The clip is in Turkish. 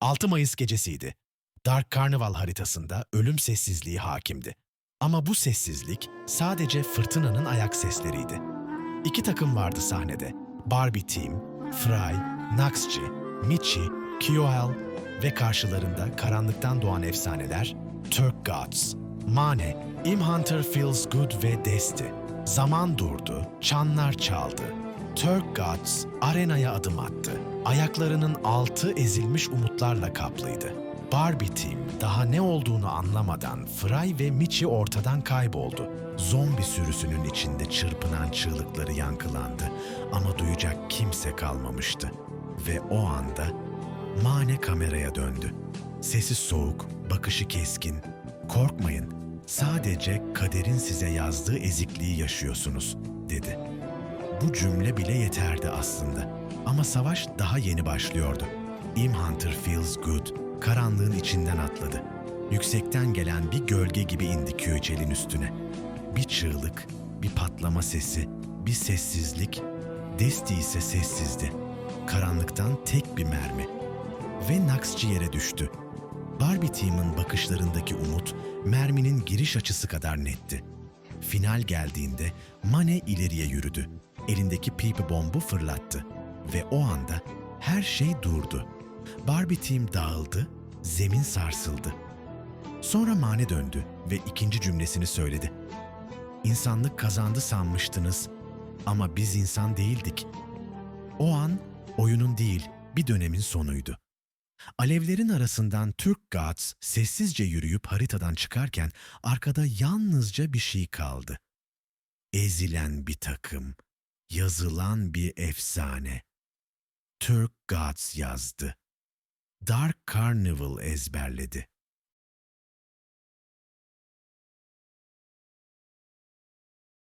6 Mayıs gecesiydi. Dark Carnival haritasında ölüm sessizliği hakimdi. Ama bu sessizlik sadece fırtınanın ayak sesleriydi. İki takım vardı sahnede. Barbie Team, Fry, Naxchi, Michi, Kyoel ve karşılarında karanlıktan doğan efsaneler Turk Gods, Mane, Im Hunter Feels Good ve Desti. Zaman durdu, çanlar çaldı. Turk Gods arenaya adım attı. Ayaklarının altı ezilmiş umutlarla kaplıydı. Barbie Team daha ne olduğunu anlamadan Fry ve Michi ortadan kayboldu. Zombi sürüsünün içinde çırpınan çığlıkları yankılandı ama duyacak kimse kalmamıştı. Ve o anda Mane kameraya döndü. Sesi soğuk, bakışı keskin. Korkmayın, sadece kaderin size yazdığı ezikliği yaşıyorsunuz, dedi. Bu cümle bile yeterdi aslında. Ama savaş daha yeni başlıyordu. Im Hunter feels good, karanlığın içinden atladı. Yüksekten gelen bir gölge gibi indi Köycel'in üstüne. Bir çığlık, bir patlama sesi, bir sessizlik. Desti ise sessizdi. Karanlıktan tek bir mermi. Ve Naxçı yere düştü. Barbie Team'in bakışlarındaki umut, merminin giriş açısı kadar netti. Final geldiğinde Mane ileriye yürüdü. Elindeki pipi bombu fırlattı. Ve o anda her şey durdu. Barbie Team dağıldı, zemin sarsıldı. Sonra Mane döndü ve ikinci cümlesini söyledi. İnsanlık kazandı sanmıştınız ama biz insan değildik. O an oyunun değil, bir dönemin sonuydu. Alevlerin arasından Türk Gods sessizce yürüyüp haritadan çıkarken arkada yalnızca bir şey kaldı. Ezilen bir takım, yazılan bir efsane. Türk Gods yazdı. Dark Carnival ezberledi.